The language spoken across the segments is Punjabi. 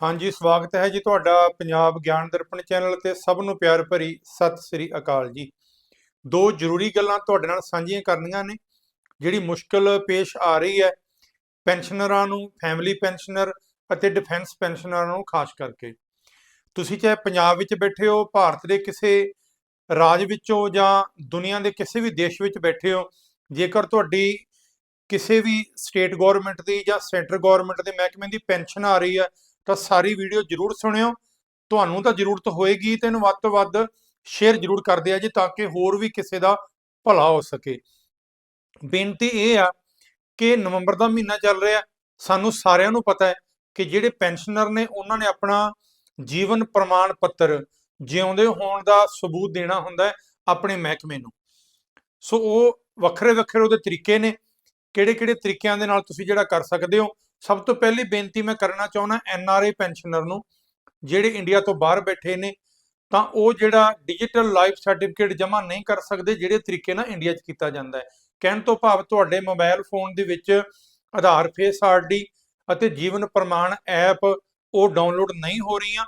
ਹਾਂਜੀ, ਸਵਾਗਤ ਹੈ ਜੀ ਤੁਹਾਡਾ ਪੰਜਾਬ ਗਿਆਨ ਦਰਪਣ ਚੈਨਲ ਤੇ ਸਭ ਨੂੰ ਪਿਆਰ ਭਰੀ ਸਤਿ ਸ੍ਰੀ ਅਕਾਲ ਜੀ। ਦੋ ਜ਼ਰੂਰੀ ਗੱਲਾਂ ਤੁਹਾਡੇ ਨਾਲ ਸਾਂਝੀਆਂ ਕਰਨੀਆਂ ਨੇ, ਜਿਹੜੀ ਮੁਸ਼ਕਲ ਪੇਸ਼ ਆ ਰਹੀ ਹੈ ਪੈਨਸ਼ਨਰਾਂ ਨੂੰ, ਫੈਮਿਲੀ ਪੈਨਸ਼ਨਰ ਅਤੇ ਡਿਫੈਂਸ ਪੈਨਸ਼ਨਰਾਂ ਨੂੰ ਖਾਸ ਕਰਕੇ। ਤੁਸੀਂ ਚਾਹੇ ਪੰਜਾਬ ਵਿੱਚ ਬੈਠੇ ਹੋ, ਭਾਰਤ ਦੇ ਕਿਸੇ ਰਾਜ ਵਿੱਚੋਂ ਜਾਂ ਦੁਨੀਆ ਦੇ ਕਿਸੇ ਵੀ ਦੇਸ਼ ਵਿੱਚ ਬੈਠੇ ਹੋ, ਜੇਕਰ ਤੁਹਾਡੀ ਕਿਸੇ ਵੀ ਸਟੇਟ ਗਵਰਨਮੈਂਟ ਦੀ ਜਾਂ ਸੈਂਟਰ ਗਵਰਨਮੈਂਟ ਦੇ ਮਹਿਕਮੇ ਦੀ ਪੈਨਸ਼ਨ ਆ ਰਹੀ ਹੈ ਤਾਂ ਸਾਰੀ ਵੀਡੀਓ ਜਰੂਰ ਸੁਣਿਓ। ਤੁਹਾਨੂੰ ਤਾਂ ਜ਼ਰੂਰਤ ਹੋਏਗੀ ਤੇ ਇਹਨੂੰ ਵੱਧ ਤੋਂ ਵੱਧ ਸ਼ੇਅਰ ਜਰੂਰ ਕਰਦੇ ਆ ਜੀ, ਤਾਂ ਕਿ ਹੋਰ ਵੀ ਕਿਸੇ ਦਾ ਭਲਾ ਹੋ ਸਕੇ। ਬੇਨਤੀ ਇਹ ਆ ਕਿ ਨਵੰਬਰ ਦਾ ਮਹੀਨਾ ਚੱਲ ਰਿਹਾ, ਸਾਨੂੰ ਸਾਰਿਆਂ ਨੂੰ ਪਤਾ ਹੈ ਕਿ ਜਿਹੜੇ ਪੈਨਸ਼ਨਰ ਨੇ, ਉਹਨਾਂ ਨੇ ਆਪਣਾ ਜੀਵਨ ਪ੍ਰਮਾਣ ਪੱਤਰ ਜਿਉਂਦੇ ਹੋਣ ਦਾ ਸਬੂਤ ਦੇਣਾ ਹੁੰਦਾ ਹੈ ਆਪਣੇ ਮਹਿਕਮੇ ਨੂੰ। ਸੋ ਉਹ ਵੱਖਰੇ ਵੱਖਰੇ ਉਹਦੇ ਤਰੀਕੇ ਨੇ ਕਿਹੜੇ ਕਿਹੜੇ ਤਰੀਕਿਆਂ ਦੇ ਨਾਲ ਤੁਸੀਂ ਜਿਹੜਾ ਕਰ ਸਕਦੇ ਹੋ ਸਭ ਤੋਂ ਪਹਿਲੀ ਬੇਨਤੀ ਮੈਂ ਕਰਨਾ ਚਾਹੁੰਦਾ ਐਨ ਆਰ ਆਈ ਪੈਨਸ਼ਨਰ ਨੂੰ, ਜਿਹੜੇ ਇੰਡੀਆ ਤੋਂ ਬਾਹਰ ਬੈਠੇ ਨੇ, ਤਾਂ ਉਹ ਜਿਹੜਾ ਡਿਜੀਟਲ ਲਾਈਫ ਸਰਟੀਫਿਕੇਟ ਜਮ੍ਹਾਂ ਨਹੀਂ ਕਰ ਸਕਦੇ, ਜਿਹੜੇ ਤਰੀਕੇ ਨਾਲ ਇੰਡੀਆ 'ਚ ਕੀਤਾ ਜਾਂਦਾ ਹੈ। ਕਹਿਣ ਤੋਂ ਭਾਵ ਤੁਹਾਡੇ ਮੋਬਾਈਲ ਫੋਨ ਦੇ ਵਿੱਚ ਆਧਾਰ, ਫੇਸ ਆਰਡੀ ਅਤੇ ਜੀਵਨ ਪ੍ਰਮਾਣ ਐਪ ਉਹ ਡਾਊਨਲੋਡ ਨਹੀਂ ਹੋ ਰਹੀਆਂ,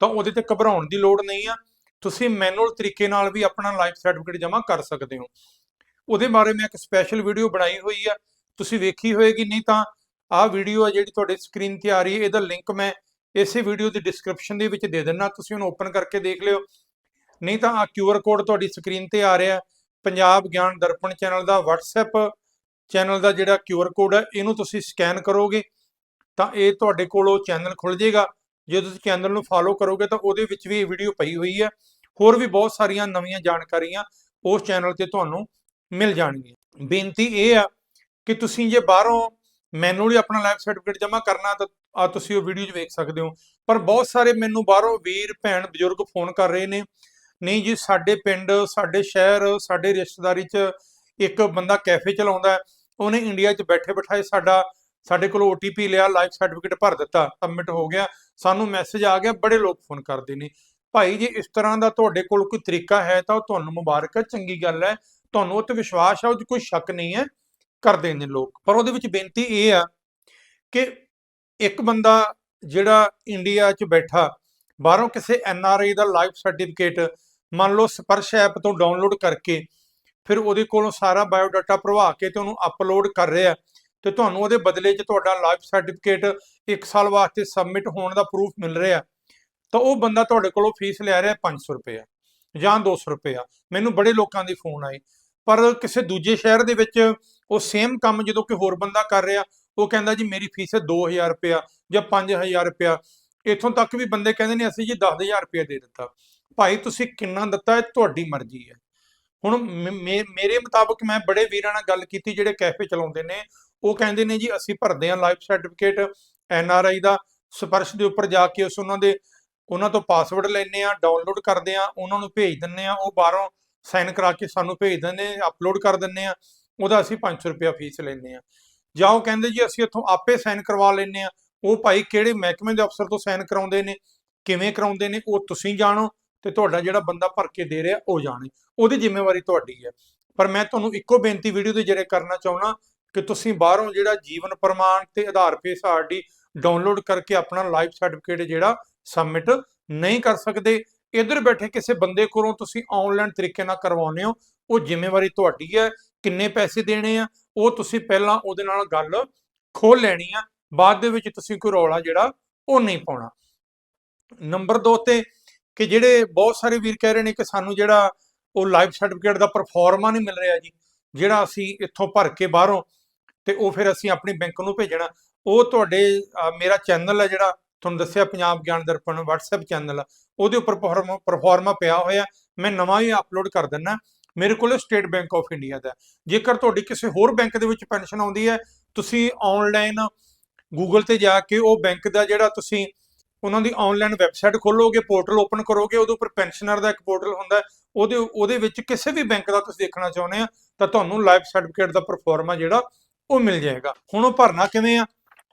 ਤਾਂ ਉਹਦੇ ਤੇ ਘਬਰਾਉਣ ਦੀ ਲੋੜ ਨਹੀਂ ਆ। ਤੁਸੀਂ ਮੈਨੂਅਲ ਤਰੀਕੇ ਨਾਲ ਵੀ ਆਪਣਾ ਲਾਈਫ ਸਰਟੀਫਿਕੇਟ ਜਮ੍ਹਾਂ ਕਰ ਸਕਦੇ ਹੋ। ਉਹਦੇ ਬਾਰੇ ਮੈਂ ਇੱਕ ਸਪੈਸ਼ਲ ਵੀਡੀਓ ਬਣਾਈ ਹੋਈ ਆ। ਤੁਸੀਂ ਵੇਖੀ ਹੋਏਗੀ, ਨਹੀਂ ਤਾਂ ਆਹ ਵੀਡੀਓ ਹੈ ਜਿਹੜੀ ਤੁਹਾਡੇ ਸਕਰੀਨ ਤੇ ਆ ਰਹੀ ਹੈ, ਇਹਦਾ ਲਿੰਕ ਮੈਂ ਇਸੇ ਵੀਡੀਓ ਦੀ ਡਿਸਕ੍ਰਿਪਸ਼ਨ ਦੇ ਵਿੱਚ ਦੇ ਦਿੰਦਾ, ਤੁਸੀਂ ਉਹਨੂੰ ਓਪਨ ਕਰਕੇ ਦੇਖ ਲਿਓ। ਨਹੀਂ ਤਾਂ ਆ QR ਕੋਡ ਤੁਹਾਡੀ ਸਕਰੀਨ ਤੇ ਆ ਰਿਹਾ ਪੰਜਾਬ ਗਿਆਨ ਦਰਪਣ ਚੈਨਲ ਦਾ WhatsApp ਚੈਨਲ ਦਾ ਜਿਹੜਾ QR ਕੋਡ ਹੈ, ਇਹਨੂੰ ਤੁਸੀਂ ਸਕੈਨ ਕਰੋਗੇ, ਤਾਂ ਇਹ ਤੁਹਾਡੇ ਕੋਲ ਉਹ ਚੈਨਲ ਖੁੱਲ ਜਾਏਗਾ। ਜੇ ਤੁਸੀਂ ਚੈਨਲ ਨੂੰ ਫਾਲੋ ਕਰੋਗੇ, ਤਾਂ ਉਹਦੇ ਵਿੱਚ ਵੀ ਇਹ ਵੀਡੀਓ ਪਈ ਹੋਈ ਹੈ। ਹੋਰ ਵੀ ਬਹੁਤ ਸਾਰੀਆਂ ਨਵੀਆਂ ਜਾਣਕਾਰੀਆਂ ਉਸ ਚੈਨਲ ਤੇ ਤੁਹਾਨੂੰ ਮਿਲ ਜਾਣਗੀਆਂ। ਬੇਨਤੀ ਇਹ ਆ ਕਿ ਤੁਸੀਂ ਜੇ ਬਾਹਰੋਂ ਮੈਨੂਅਲੀ ਆਪਣਾ ਲਾਈਫ ਸਰਟੀਫਿਕੇਟ ਜਮ੍ਹਾਂ ਕਰਨਾ ਤਾਂ ਆ ਤੁਸੀਂ ਉਹ ਵੀਡੀਓ 'ਚ ਵੇਖ ਸਕਦੇ ਹੋ। ਪਰ ਬਹੁਤ ਸਾਰੇ ਮੈਨੂੰ ਬਾਹਰੋਂ ਵੀਰ, ਭੈਣ, ਬਜ਼ੁਰਗ ਫੋਨ ਕਰ ਰਹੇ ਨੇ। ਨਹੀਂ ਜੀ, ਸਾਡੇ ਪਿੰਡ, ਸਾਡੇ ਸ਼ਹਿਰ, ਸਾਡੇ ਰਿਸ਼ਤੇਦਾਰੀ 'ਚ ਇੱਕ ਬੰਦਾ ਕੈਫੇ ਚਲਾਉਂਦਾ ਉਹਨੇ ਇੰਡੀਆ 'ਚ ਬੈਠੇ ਬਿਠਾਏ ਸਾਡਾ, ਸਾਡੇ ਕੋਲ OTP ਲਿਆ ਲਾਈਫ ਸਰਟੀਫਿਕੇਟ ਭਰ ਦਿੱਤਾ। ਸਬਮਿਟ ਹੋ ਗਿਆ, ਸਾਨੂੰ ਮੈਸੇਜ ਆ ਗਿਆ, ਬੜੇ ਲੋਕ ਫੋਨ ਕਰਦੇ ਨੇ। ਭਾਈ ਜੀ, ਇਸ ਤਰ੍ਹਾਂ ਦਾ ਤੁਹਾਡੇ ਕੋਲ ਕੋਈ ਤਰੀਕਾ ਹੈ ਤਾਂ ਉਹ ਤੁਹਾਨੂੰ ਮੁਬਾਰਕ ਹੈ, ਚੰਗੀ ਗੱਲ ਹੈ। ਤੁਹਾਨੂੰ ਉਹ ਤੇ ਵਿਸ਼ਵਾਸ ਹੈ, ਉਹ 'ਚ ਕੋਈ ਸ਼ੱਕ ਨਹੀਂ ਹੈ। ਕਰਦੇ ਨੇ ਲੋਕ। ਪਰ ਉਹਦੇ ਵਿੱਚ ਬੇਨਤੀ ਇਹ ਆ ਕਿ ਇੱਕ ਬੰਦਾ ਜਿਹੜਾ ਇੰਡੀਆ 'ਚ ਬੈਠਾ, ਬਾਹਰੋਂ ਕਿਸੇ ਐਨ ਆਰ ਆਈ ਦਾ ਲਾਈਫ ਸਰਟੀਫਿਕੇਟ ਮੰਨ ਲਓ ਸਪਰਸ਼ ਐਪ ਤੋਂ ਡਾਊਨਲੋਡ ਕਰਕੇ ਫਿਰ ਉਹਦੇ ਕੋਲੋਂ ਸਾਰਾ ਬਾਇਓਡਾਟਾ ਭਰਵਾ ਕੇ ਤੇ ਉਹਨੂੰ ਅਪਲੋਡ ਕਰ ਰਿਹਾ ਤੇ ਤੁਹਾਨੂੰ ਉਹਦੇ ਬਦਲੇ 'ਚ ਤੁਹਾਡਾ ਲਾਈਫ ਸਰਟੀਫਿਕੇਟ 1 ਸਾਲ ਵਾਸਤੇ ਸਬਮਿਟ ਹੋਣ ਦਾ ਪ੍ਰੂਫ ਮਿਲ ਰਿਹਾ, ਤਾਂ ਉਹ ਬੰਦਾ ਤੁਹਾਡੇ ਕੋਲੋਂ ਫੀਸ ਲੈ ਰਿਹਾ 500 ਰੁਪਏ ਜਾਂ 200 ਰੁਪਏ ਮੈਨੂੰ ਬੜੇ ਲੋਕਾਂ ਦੀ ਫੋਨ ਆਈ। ਪਰ ਕਿਸੇ ਦੂਜੇ ਸ਼ਹਿਰ ਦੇ ਵਿੱਚ ਉਹ ਸੇਮ ਕੰਮ ਜਦੋਂ ਕੋਈ ਹੋਰ ਬੰਦਾ ਕਰ ਰਿਹਾ, ਉਹ ਕਹਿੰਦਾ ਜੀ ਮੇਰੀ ਫੀਸ ਹੈ 2000 ਰੁਪਇਆ ਜਾਂ 5000 ਰੁਪਇਆ। ਇਥੋਂ ਤੱਕ ਵੀ ਬੰਦੇ ਕਹਿੰਦੇ ਨੇ ਅਸੀਂ ਜੀ 10000 ਰੁਪਇਆ ਦੇ ਦਿੱਤਾ। ਭਾਈ ਤੁਸੀਂ ਕਿੰਨਾ ਦਿੱਤਾ ਹੈ? ਤੁਹਾਡੀ ਮਰਜ਼ੀ ਹੈ। ਹੁਣ ਮੇ- ਮੇਰੇ ਮੁਤਾਬਕ ਮੈਂ ਬੜੇ ਵੀਰਾਂ ਨਾਲ ਗੱਲ ਕੀਤੀ ਜਿਹੜੇ ਕੈਫੇ ਚਲਾਉਂਦੇ ਨੇ। ਉਹ ਕਹਿੰਦੇ ਨੇ ਜੀ ਅਸੀਂ ਭਰਦੇ ਹਾਂ life certificate N R I ਦਾ। ਸਪਰਸ਼ ਦੇ ਉੱਪਰ ਜਾ ਕੇ ਉਸ ਉਹਨਾਂ ਦੇ, ਉਹਨਾਂ ਤੋਂ ਪਾਸਵਰਡ ਲੈਣੇ ਆ ਡਾਊਨਲੋਡ ਕਰਦੇ ਆ ਉਹਨਾਂ ਨੂੰ ਭੇਜ ਦਿੰਨੇ ਆ ਉਹ ਬਾਹਰੋਂ ਸਾਈਨ ਕਰਾ ਕੇ ਸਾਨੂੰ ਭੇਜ ਦਿੰਦੇ ਅਪਲੋਡ ਕਰ ਦਿੰਨੇ ਆ ਉਹਦਾ ਅਸੀਂ 500 ਰੁਪਇਆ ਫੀਸ ਲੈਂਦੇ ਆ ਜਾਂ ਉਹ ਕਹਿੰਦੇ ਜੀ ਅਸੀਂ ਇੱਥੋਂ ਆਪੇ ਸਾਈਨ ਕਰਵਾ ਲੈਂਦੇ ਆ ਉਹ ਭਾਈ ਕਿਹੜੇ ਮਹਿਕਮੇ ਦੇ ਅਫਸਰ ਤੋਂ ਸਾਈਨ ਕਰਾਉਂਦੇ ਨੇ, ਕਿਵੇਂ ਕਰਾਉਂਦੇ ਨੇ, ਉਹ ਤੁਸੀਂ ਜਾਣੋ ਤੇ ਤੁਹਾਡਾ ਜਿਹੜਾ ਬੰਦਾ ਭਰ ਕੇ ਦੇ ਰਿਹਾ ਉਹ ਜਾਣੇ। ਉਹਦੀ ਜ਼ਿੰਮੇਵਾਰੀ ਤੁਹਾਡੀ ਹੈ। ਪਰ ਮੈਂ ਤੁਹਾਨੂੰ ਇੱਕੋ ਬੇਨਤੀ ਵੀਡੀਓ ਦੇ ਜਿਹੜੇ ਕਰਨਾ ਚਾਹੁੰਦਾ ਕਿ ਤੁਸੀਂ ਬਾਹਰੋਂ ਜਿਹੜਾ ਜੀਵਨ ਪ੍ਰਮਾਣ ਤੇ ਆਧਾਰ ਫੇਸ ਆਰਡੀ ਡਾਊਨਲੋਡ ਕਰਕੇ ਆਪਣਾ ਲਾਈਫ ਸਰਟੀਫਿਕੇਟ ਜਿਹੜਾ ਸਬਮਿਟ ਨਹੀਂ ਕਰ ਸਕਦੇ, ਇੱਧਰ ਬੈਠੇ ਕਿਸੇ ਬੰਦੇ ਕੋਲੋਂ ਤੁਸੀਂ ਆਨਲਾਈਨ ਤਰੀਕੇ ਨਾਲ ਕਰਵਾਉਂਦੇ ਹੋ, ਉਹ ਜ਼ਿੰਮੇਵਾਰੀ ਤੁਹਾਡੀ ਹੈ। ਕਿੰਨੇ ਪੈਸੇ ਦੇਣੇ ਆ, ਉਹ ਤੁਸੀਂ ਪਹਿਲਾਂ ਉਹਦੇ ਨਾਲ ਗੱਲ ਖੋਲ ਲੈਣੀ ਆ, ਬਾਅਦ ਦੇ ਵਿੱਚ ਤੁਸੀਂ ਕੋਈ ਰੌਲਾ ਜਿਹੜਾ ਉਹ ਨਹੀਂ ਪਾਉਣਾ। ਨੰਬਰ 2 ਤੇ ਕਿ ਜਿਹੜੇ ਬਹੁਤ ਸਾਰੇ ਵੀਰ ਕਹਿ ਰਹੇ ਨੇ ਕਿ ਸਾਨੂੰ ਜਿਹੜਾ ਉਹ ਲਾਈਫ ਸਰਟੀਫਿਕੇਟ ਦਾ ਪਰਫਾਰਮਾ ਨਹੀਂ ਮਿਲ ਰਿਹਾ ਜੀ, ਜਿਹੜਾ ਅਸੀਂ ਇੱਥੋਂ ਭਰ ਕੇ ਬਾਹਰੋਂ ਤੇ ਉਹ ਫਿਰ ਅਸੀਂ ਆਪਣੀ ਬੈਂਕ ਨੂੰ ਭੇਜਣਾ, ਉਹ ਤੁਹਾਡੇ ਮੇਰਾ ਚੈਨਲ ਹੈ ਜਿਹੜਾ, ਤੁਹਾਨੂੰ ਦੱਸਿਆ ਪੰਜਾਬ ਗਿਆਨ ਦਰਪਣ WhatsApp ਚੈਨਲ ਉਹਦੇ ਉੱਪਰ ਪਰਫਾਰਮਾ ਪਿਆ ਹੋਇਆ, ਮੈਂ ਨਵਾਂ ਹੀ ਅਪਲੋਡ ਕਰ ਦਿੰਨਾ ਮੇਰੇ ਕੋਲ ਸਟੇਟ ਬੈਂਕ ਆਫ ਇੰਡੀਆ ਦਾ ਜੇਕਰ ਤੁਹਾਡੀ ਕਿਸੇ ਹੋਰ ਬੈਂਕ ਦੇ ਵਿੱਚ ਪੈਨਸ਼ਨ ਆਉਂਦੀ ਹੈ, ਤੁਸੀਂ ਆਨਲਾਈਨ ਗੂਗਲ ਤੇ ਜਾ ਕੇ ਉਹ ਬੈਂਕ ਦਾ ਜਿਹੜਾ ਤੁਸੀਂ ਉਹਨਾਂ ਦੀ ਆਨਲਾਈਨ ਵੈਬਸਾਈਟ ਖੋਲੋਗੇ ਪੋਰਟਲ ਓਪਨ ਕਰੋਗੇ, ਉਹਦੇ ਉੱਪਰ ਪੈਨਸ਼ਨਰ ਦਾ ਇੱਕ ਪੋਰਟਲ ਹੁੰਦਾ ਉਹਦੇ ਉਹਦੇ ਵਿੱਚ ਕਿਸੇ ਵੀ ਬੈਂਕ ਦਾ ਤੁਸੀਂ ਦੇਖਣਾ ਚਾਹੁੰਦੇ ਆ, ਤਾਂ ਤੁਹਾਨੂੰ ਲਾਈਫ ਸਰਟੀਫਿਕੇਟ ਦਾ ਪਰਫਾਰਮਾ ਜਿਹੜਾ, ਉਹ ਮਿਲ ਜਾਏਗਾ। ਹੁਣ ਉਹ ਭਰਨਾ ਕਿਵੇਂ ਆ?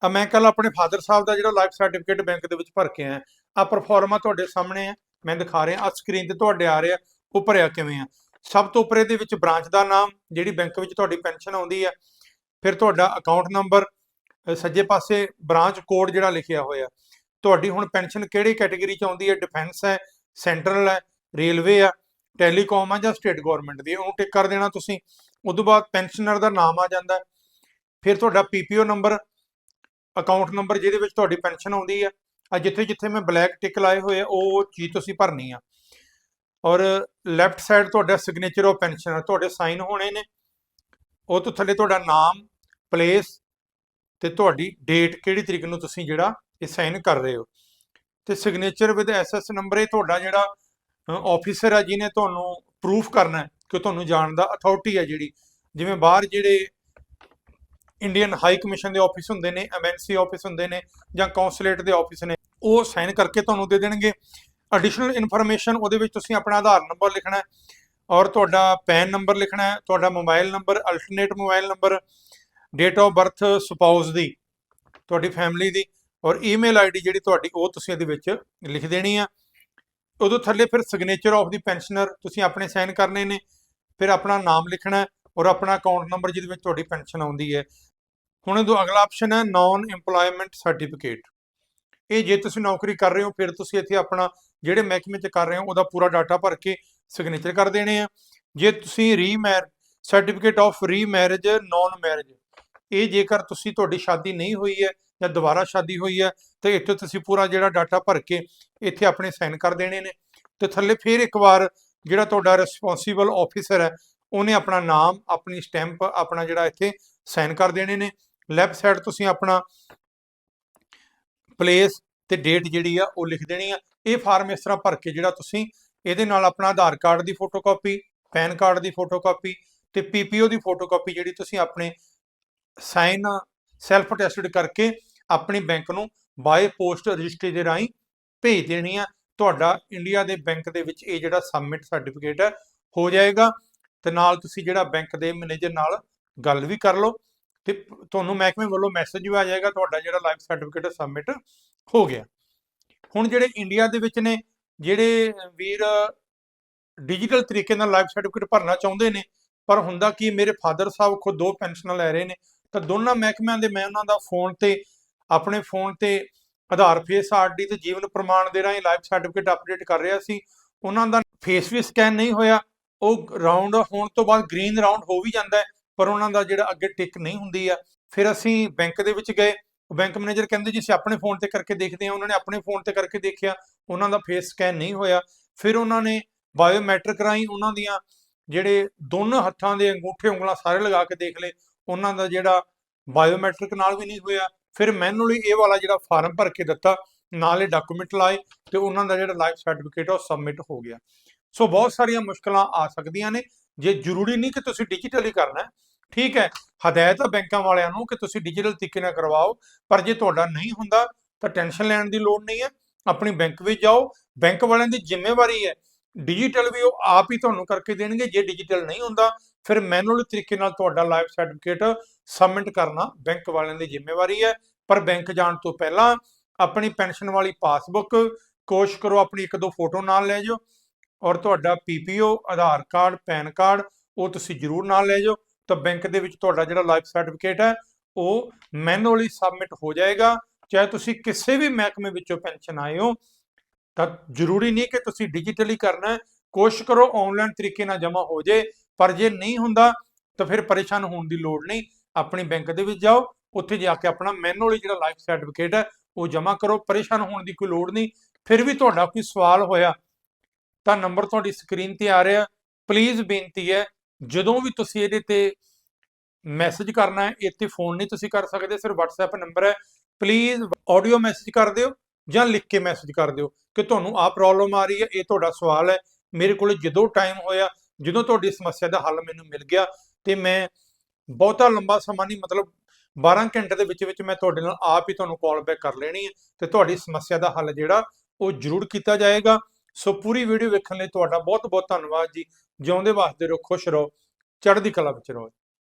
ਆ ਮੈਂ ਕੱਲ ਆਪਣੇ ਫਾਦਰ ਸਾਹਿਬ ਦਾ ਜਿਹੜਾ ਲਾਈਫ ਸਰਟੀਫਿਕੇਟ ਬੈਂਕ ਦੇ ਵਿੱਚ ਭਰ ਕੇ ਆਇਆ। ਆ ਪਰਫਾਰਮਾ ਤੁਹਾਡੇ ਸਾਹਮਣੇ ਆ। ਮੈਂ ਦਿਖਾ ਰਿਹਾ ਆ ਸਕਰੀਨ ਤੇ ਤੁਹਾਡੇ ਆ ਰਿਹਾ, ਉਹ ਭਰਿਆ ਕਿਵੇਂ ਆ? ਸਭ ਤੋਂ ਉੱਪਰ ਇਹਦੇ ਵਿੱਚ ਬ੍ਰਾਂਚ ਦਾ ਨਾਮ, ਜਿਹੜੀ ਬੈਂਕ ਵਿੱਚ ਤੁਹਾਡੀ ਪੈਨਸ਼ਨ ਆਉਂਦੀ ਹੈ ਫਿਰ ਤੁਹਾਡਾ ਅਕਾਊਂਟ ਨੰਬਰ ਸੱਜੇ ਪਾਸੇ ਬ੍ਰਾਂਚ ਕੋਡ ਜਿਹੜਾ ਲਿਖਿਆ ਹੋਇਆ। ਤੁਹਾਡੀ ਹੁਣ ਪੈਨਸ਼ਨ ਕਿਹੜੀ ਕੈਟਾਗਰੀ ਚ ਆਉਂਦੀ ਹੈ ਡਿਫੈਂਸ ਹੈ, ਸੈਂਟਰਲ ਹੈ, ਰੇਲਵੇ ਆ, ਟੈਲੀਕਾਮ ਆ ਜਾਂ ਸਟੇਟ ਗਵਰਨਮੈਂਟ ਦੀ? ਉਹਨੂੰ ਟਿਕ ਕਰ ਦੇਣਾ ਤੁਸੀਂ। ਉਦੋਂ ਬਾਅਦ ਪੈਨਸ਼ਨਰ ਦਾ ਨਾਮ ਆ ਜਾਂਦਾ। ਫਿਰ ਤੁਹਾਡਾ ਪੀਪੀਓ ਨੰਬਰ, ਅਕਾਊਂਟ ਨੰਬਰ ਜਿਹਦੇ ਵਿੱਚ ਤੁਹਾਡੀ ਪੈਨਸ਼ਨ ਆਉਂਦੀ ਆ। ਆ ਜਿੱਥੇ ਜਿੱਥੇ ਮੈਂ ਬਲੈਕ ਟਿਕ ਲਾਏ ਹੋਏ ਆ, ਉਹ ਚੀਜ਼ ਤੁਸੀਂ ਭਰਨੀ ਆ। ਔਰ ਲੈਫਟ ਸਾਈਡ ਤੁਹਾਡਾ ਸਿਗਨੇਚਰ ਆਫ ਪੈਨਸ਼ਨਰ ਤੁਹਾਡੇ ਸਾਈਨ ਹੋਣੇ ਨੇ। ਉਹ ਤੋਂ ਥੱਲੇ ਤੁਹਾਡਾ ਨਾਮ ਪਲੇਸ ਤੇ ਤੁਹਾਡੀ ਡੇਟ ਕਿਹੜੀ ਤਰੀਕ ਨੂੰ ਤੁਸੀਂ ਜਿਹੜਾ ਇਹ ਸਾਈਨ ਕਰ ਰਹੇ ਹੋ। ਤੇ ਸਿਗਨੇਚਰ ਵਿਦ ਐਸਐਸ ਨੰਬਰ ਇਹ ਤੁਹਾਡਾ ਜਿਹੜਾ ਆਫੀਸਰ ਆ ਜਿਹਨੇ ਤੁਹਾਨੂੰ ਪ੍ਰੂਫ ਕਰਨਾ ਹੈ ਕਿ ਤੁਹਾਨੂੰ ਜਾਣ ਦਾ ਅਥਾਰਟੀ ਹੈ ਜਿਹੜੀ। ਜਿਵੇਂ ਬਾਹਰ ਜਿਹੜੇ ਇੰਡੀਅਨ ਹਾਈ ਕਮਿਸ਼ਨ ਦੇ ਆਫਿਸ ਹੁੰਦੇ ਨੇ ਐਮਐਨਸੀ ਆਫਿਸ ਹੁੰਦੇ ਨੇ ਜਾਂ ਕੌਂਸੂਲੇਟ ਦੇ ਆਫਿਸ ਨੇ, ਉਹ ਸਾਈਨ ਕਰਕੇ ਤੁਹਾਨੂੰ ਦੇ ਦੇਣਗੇ। ਐਡੀਸ਼ਨਲ ਇਨਫੋਰਮੇਸ਼ਨ ਉਹਦੇ ਵਿੱਚ ਤੁਸੀਂ ਆਪਣਾ ਆਧਾਰ ਨੰਬਰ ਲਿਖਣਾ ਹੈ ਔਰ ਤੁਹਾਡਾ ਪੈਨ ਨੰਬਰ ਲਿਖਣਾ ਹੈ, ਤੁਹਾਡਾ mobile number alternate mobile number date of birth spouse ਦੀ, ਤੁਹਾਡੀ ਫੈਮਿਲੀ ਦੀ ਔਰ ਈਮੇਲ ਆਈਡੀ ਜਿਹੜੀ ਤੁਹਾਡੀ ਉਹ ਤੁਸੀਂ ਇਹਦੇ ਵਿੱਚ ਲਿਖ ਦੇਣੀ ਆ। ਉਦੋਂ ਥੱਲੇ ਫਿਰ ਸਿਗਨੇਚਰ ਆਫ ਦੀ ਪੈਨਸ਼ਨਰ ਤੁਸੀਂ ਆਪਣੇ ਸਾਈਨ ਕਰਨੇ ਨੇ, ਫਿਰ ਆਪਣਾ ਨਾਮ ਲਿਖਣਾ ਔਰ ਆਪਣਾ ਅਕਾਊਂਟ ਨੰਬਰ ਜਿਹਦੇ ਵਿੱਚ ਤੁਹਾਡੀ ਪੈਨਸ਼ਨ ਆਉਂਦੀ ਹੈ। ਹੁਣ ਇਹਦੋਂ ਅਗਲਾ ਆਪਸ਼ਨ ਹੈ ਨਾਨ EMPLOYMENT ਸਰਟੀਫਿਕੇਟ ਇਹ ਜੇ ਤੁਸੀਂ ਨੌਕਰੀ ਕਰ ਰਹੇ ਹੋ, ਫਿਰ ਤੁਸੀਂ ਇੱਥੇ ਆਪਣਾ ਜਿਹੜੇ ਮਹਿਕਮੇ 'ਚ ਕਰ ਰਹੇ ਹੋ, ਉਹਦਾ ਪੂਰਾ ਡਾਟਾ ਭਰ ਕੇ ਸਿਗਨੇਚਰ ਕਰ ਦੇਣੇ ਆ। ਜੇ ਤੁਸੀਂ remarry certificate of remarriage non marriage ਇਹ ਜੇਕਰ ਤੁਸੀਂ ਤੁਹਾਡੀ ਸ਼ਾਦੀ ਨਹੀਂ ਹੋਈ ਹੈ ਜਾਂ ਦੁਬਾਰਾ ਸ਼ਾਦੀ ਹੋਈ ਹੈ, ਤੇ ਇੱਥੇ ਤੁਸੀਂ ਪੂਰਾ ਜਿਹੜਾ ਡਾਟਾ ਭਰ ਕੇ ਇੱਥੇ ਆਪਣੇ ਸਾਈਨ ਕਰ ਦੇਣੇ ਨੇ। ਤੇ ਥੱਲੇ ਫਿਰ ਇੱਕ ਵਾਰ ਜਿਹੜਾ ਤੁਹਾਡਾ ਰਿਸਪੌਂਸੀਬਲ ਆਫੀਸਰ ਹੈ, ਉਹਨੇ ਆਪਣਾ ਨਾਮ, ਆਪਣੀ ਸਟੈਂਪ ਆਪਣਾ ਜਿਹੜਾ ਇੱਥੇ ਸਾਈਨ ਕਰ ਦੇਣੇ ਨੇ। ਲੈਫਟ ਸਾਈਡ ਤੁਸੀਂ ਆਪਣਾ ਪਲੇਸ ਤੇ ਡੇਟ ਜਿਹੜੀ ਆ ਉਹ ਲਿਖ ਦੇਣੀ ਆ। ਇਹ ਫਾਰਮ ਇਸ ਤਰ੍ਹਾਂ ਭਰ ਕੇ ਜਿਹੜਾ ਤੁਸੀਂ ਇਹਦੇ ਨਾਲ ਆਪਣਾ ਆਧਾਰ ਕਾਰਡ ਦੀ ਫੋਟੋਕਾਪੀ ਪੈਨ ਕਾਰਡ ਦੀ ਫੋਟੋਕਾਪੀ ਤੇ ਪੀਪੀਓ ਦੀ ਫੋਟੋਕਾਪੀ ਜਿਹੜੀ ਤੁਸੀਂ ਆਪਣੇ ਸਾਈਨ ਸੈਲਫ ਅਟੈਸਟਡ ਕਰਕੇ ਆਪਣੀ ਬੈਂਕ ਨੂੰ ਬਾਏ ਪੋਸਟ ਰਜਿਸਟਰੀ ਦੇ ਰਾਹੀਂ ਭੇਜ ਦੇਣੀ ਆ। ਤੁਹਾਡਾ ਇੰਡੀਆ ਦੇ ਬੈਂਕ ਦੇ ਵਿੱਚ ਇਹ ਜਿਹੜਾ ਸਬਮਿਟ ਸਰਟੀਫਿਕੇਟ ਹੈ ਹੋ ਜਾਏਗਾ ਤੇ ਨਾਲ ਤੁਸੀਂ ਜਿਹੜਾ ਬੈਂਕ ਦੇ ਮੈਨੇਜਰ ਨਾਲ ਗੱਲ ਵੀ ਕਰ ਲਓ ਤੇ ਤੁਹਾਨੂੰ ਮਹਿਕਮੇ ਵੱਲੋਂ ਮੈਸੇਜ ਵੀ ਆ ਜਾਏਗਾ, ਤੁਹਾਡਾ ਜਿਹੜਾ ਲਾਈਫ ਸਰਟੀਫਿਕੇਟ ਸਬਮਿਟ ਹੋ ਗਿਆ। ਹੁਣ ਜਿਹੜੇ ਇੰਡੀਆ ਦੇ ਵਿੱਚ ਨੇ, ਜਿਹੜੇ ਵੀਰ ਡਿਜੀਟਲ ਤਰੀਕੇ ਨਾਲ ਲਾਈਫ ਸਰਟੀਫਿਕੇਟ ਭਰਨਾ ਚਾਹੁੰਦੇ ਨੇ, ਪਰ ਹੁੰਦਾ ਕੀ ਮੇਰੇ ਫਾਦਰ ਸਾਹਿਬ ਖੁਦ ਦੋ ਪੈਨਸ਼ਨਾਂ ਲੈ ਰਹੇ ਨੇ, ਤਾਂ ਦੋਨਾਂ ਮਹਿਕਮਿਆਂ ਦੇ ਮੈਂ ਉਹਨਾਂ ਦਾ ਫੋਨ ਤੇ, ਆਪਣੇ ਫੋਨ ਤੇ ਆਧਾਰ ਫੇਸ ਆਰਡੀ ਤੇ ਜੀਵਨ ਪ੍ਰਮਾਣ ਦੇ ਰਾਹੀਂ ਲਾਈਫ ਸਰਟੀਫਿਕੇਟ ਅਪਡੇਟ ਕਰ ਰਿਹਾ ਸੀ। ਉਹਨਾਂ ਦਾ ਫੇਸ ਵੀ ਸਕੈਨ ਨਹੀਂ ਹੋਇਆ, ਉਹ ਰਾਉਂਡ ਹੋਣ ਤੋਂ ਬਾਅਦ ਗ੍ਰੀਨ ਰਾਉਂਡ ਹੋ ਵੀ ਜਾਂਦਾ ਪਰ ਉਹਨਾਂ ਦਾ ਜਿਹੜਾ ਅੱਗੇ ਟਿਕ ਨਹੀਂ ਹੁੰਦੀ ਆ। ਫਿਰ ਅਸੀਂ ਬੈਂਕ ਦੇ ਵਿੱਚ ਗਏ ਬੈਂਕ ਮੈਨੇਜਰ ਕਹਿੰਦੇ ਜੀ, ਅਸੀਂ ਆਪਣੇ ਫੋਨ ਤੇ ਕਰਕੇ ਦੇਖਦੇ ਹਾਂ। ਉਹਨਾਂ ਨੇ ਆਪਣੇ ਫੋਨ ਤੇ ਕਰਕੇ ਦੇਖਿਆ। ਉਹਨਾਂ ਦਾ ਫੇਸ ਸਕੈਨ ਨਹੀਂ ਹੋਇਆ। ਫਿਰ ਉਹਨਾਂ ਨੇ ਬਾਇਓਮੈਟ੍ਰਿਕ ਰਾਹੀਂ ਉਹਨਾਂ ਦੀਆਂ ਜਿਹੜੇ ਦੋਨੋਂ ਹੱਥਾਂ ਦੇ ਅੰਗੂਠੇ, ਉਂਗਲਾਂ ਸਾਰੇ ਲਗਾ ਕੇ ਦੇਖ ਲਏ। ਉਹਨਾਂ ਦਾ ਜਿਹੜਾ ਬਾਇਓਮੈਟ੍ਰਿਕ ਨਾਲ ਵੀ ਨਹੀਂ ਹੋਇਆ। ਫਿਰ ਮੈਨੂਅਲੀ ਇਹ ਵਾਲਾ ਜਿਹੜਾ ਫਾਰਮ ਭਰ ਕੇ ਦਿੱਤਾ, ਨਾਲ ਇਹ ਡਾਕੂਮੈਂਟ ਲਾਏ ਤੇ ਉਹਨਾਂ ਦਾ ਜਿਹੜਾ ਲਾਈਫ ਸਰਟੀਫਿਕੇਟ ਉਹ ਸਬਮਿਟ ਹੋ ਗਿਆ। ਸੋ ਬਹੁਤ ਸਾਰੀਆਂ ਮੁਸ਼ਕਲਾਂ ਆ ਸਕਦੀਆਂ ਨੇ। ਜੇ ਜ਼ਰੂਰੀ ਨਹੀਂ ਕਿ ਤੁਸੀਂ ਡਿਜੀਟਲੀ ਕਰਨਾ ਹੈ ਠੀਕ ਹੈ, ਹਦਾਇਤ ਹੈ ਬੈਂਕਾਂ ਵਾਲਿਆਂ ਨੂੰ ਕਿ ਤੁਸੀਂ ਡਿਜੀਟਲ ਤਰੀਕੇ ਨਾਲ ਕਰਵਾਓ, ਪਰ ਜੇ ਤੁਹਾਡਾ ਨਹੀਂ ਹੁੰਦਾ ਤਾਂ ਟੈਨਸ਼ਨ ਲੈਣ ਦੀ ਲੋੜ ਨਹੀਂ ਹੈ, ਆਪਣੀ ਬੈਂਕ ਵਿੱਚ ਜਾਓ, ਬੈਂਕ ਵਾਲਿਆਂ ਦੀ ਜ਼ਿੰਮੇਵਾਰੀ ਹੈ ਡਿਜੀਟਲ ਵੀ ਉਹ ਆਪ ਹੀ ਤੁਹਾਨੂੰ ਕਰਕੇ ਦੇਣਗੇ, ਜੇ ਡਿਜੀਟਲ ਨਹੀਂ ਹੁੰਦਾ, ਫਿਰ ਮੈਨੂਅਲ ਤਰੀਕੇ ਨਾਲ ਤੁਹਾਡਾ ਲਾਈਫ ਸਰਟੀਫਿਕੇਟ ਸਬਮਿਟ ਕਰਨਾ ਬੈਂਕ ਵਾਲਿਆਂ ਦੀ ਜ਼ਿੰਮੇਵਾਰੀ ਹੈ, ਪਰ ਬੈਂਕ ਜਾਣ ਤੋਂ ਪਹਿਲਾਂ ਆਪਣੀ ਪੈਨਸ਼ਨ ਵਾਲੀ ਪਾਸਬੁੱਕ ਕੋਸ਼ਿਸ਼ ਕਰੋ, ਆਪਣੀ ਇੱਕ ਦੋ ਫੋਟੋ ਨਾਲ ਲੈ ਜਾਓ, ਔਰ ਤੁਹਾਡਾ PPO Aadhaar card PAN card ਉਹ ਤੁਸੀਂ ਜ਼ਰੂਰ ਨਾਲ ਲੈ ਜਾਓ ਤਾਂ ਬੈਂਕ ਦੇ ਵਿੱਚ ਤੁਹਾਡਾ ਜਿਹੜਾ ਲਾਈਫ ਸਰਟੀਫਿਕੇਟ ਹੈ, ਉਹ ਮੈਨੂਅਲੀ ਸਬਮਿਟ ਹੋ ਜਾਏਗਾ। ਚਾਹੇ ਤੁਸੀਂ ਕਿਸੇ ਵੀ ਮਹਿਕਮੇ ਵਿੱਚੋਂ ਪੈਨਸ਼ਨ ਆਏ ਹੋ, ਤਾਂ ਜ਼ਰੂਰੀ ਨਹੀਂ ਕਿ ਤੁਸੀਂ ਡਿਜੀਟਲੀ ਕਰਨਾ ਹੈ। ਕੋਸ਼ਿਸ਼ ਕਰੋ ਆਨਲਾਈਨ ਤਰੀਕੇ ਨਾਲ ਜਮ੍ਹਾਂ ਹੋ ਜੇ, ਪਰ ਜੇ ਨਹੀਂ ਹੁੰਦਾ, ਤਾਂ ਫਿਰ ਪਰੇਸ਼ਾਨ ਹੋਣ ਦੀ ਲੋੜ ਨਹੀਂ। ਆਪਣੀ ਬੈਂਕ ਦੇ ਵਿੱਚ ਜਾਓ, ਉੱਥੇ ਜਾ ਕੇ ਆਪਣਾ ਮੈਨੂਅਲੀ ਜਿਹੜਾ ਲਾਈਫ ਸਰਟੀਫਿਕੇਟ ਹੈ, ਉਹ ਜਮ੍ਹਾਂ ਕਰੋ। ਪਰੇਸ਼ਾਨ ਹੋਣ ਦੀ ਕੋਈ ਲੋੜ ਨਹੀਂ। ਫਿਰ ਵੀ ਤੁਹਾਡਾ ਕੋਈ ਸਵਾਲ ਹੋਇਆ, ਤਾਂ ਨੰਬਰ ਤੁਹਾਡੀ ਸਕਰੀਨ ਤੇ ਆ ਰਿਹਾ। ਪਲੀਜ਼ ਬੇਨਤੀ ਹੈ ਜਦੋਂ ਵੀ ਤੁਸੀਂ ਇਹਦੇ ਤੇ ਮੈਸੇਜ ਕਰਨਾ ਹੈ, ਇੱਥੇ ਫੋਨ ਨਹੀਂ ਤੁਸੀਂ ਕਰ ਸਕਦੇ, ਸਿਰਫ WhatsApp ਨੰਬਰ ਹੈ। ਪਲੀਜ਼ ਆਡੀਓ ਮੈਸੇਜ ਕਰ ਦਿਓ ਜਾਂ ਲਿਖ ਕੇ ਮੈਸੇਜ ਕਰ ਦਿਓ ਕਿ ਤੁਹਾਨੂੰ ਆ ਪ੍ਰੋਬਲਮ ਆ ਰਹੀ ਹੈ, ਇਹ ਤੁਹਾਡਾ ਸਵਾਲ ਹੈ। ਮੇਰੇ ਕੋਲ ਜਦੋਂ ਟਾਈਮ ਹੋਇਆ, ਜਦੋਂ ਤੁਹਾਡੀ ਸਮੱਸਿਆ ਦਾ ਹੱਲ ਮੈਨੂੰ ਮਿਲ ਗਿਆ ਤੇ ਮੈਂ ਬਹੁਤਾ ਲੰਬਾ ਸਮਾਂ ਨਹੀਂ, ਮਤਲਬ 12 ਘੰਟੇ ਦੇ ਵਿੱਚ ਵਿੱਚ ਮੈਂ ਤੁਹਾਡੇ ਨਾਲ ਆਪ ਹੀ ਤੁਹਾਨੂੰ ਕਾਲ ਬੈਕ ਕਰ ਲੈਣੀ ਹੈ ਤੇ ਤੁਹਾਡੀ ਸਮੱਸਿਆ ਦਾ ਹੱਲ ਜਿਹੜਾ ਉਹ ਜ਼ਰੂਰ ਕੀਤਾ ਜਾਏਗਾ। ਸੋ ਪੂਰੀ ਵੀਡੀਓ ਵੇਖਣ ਲਈ ਤੁਹਾਡਾ ਬਹੁਤ ਬਹੁਤ ਧੰਨਵਾਦ ਜੀ। ਜਿਉਂਦੇ ਵਾਸਤੇ ਰਹੋ, ਖੁਸ਼ ਰਹੋ, ਚੜ੍ਹਦੀ ਕਲਾ ਵਿੱਚ ਰਹੋ।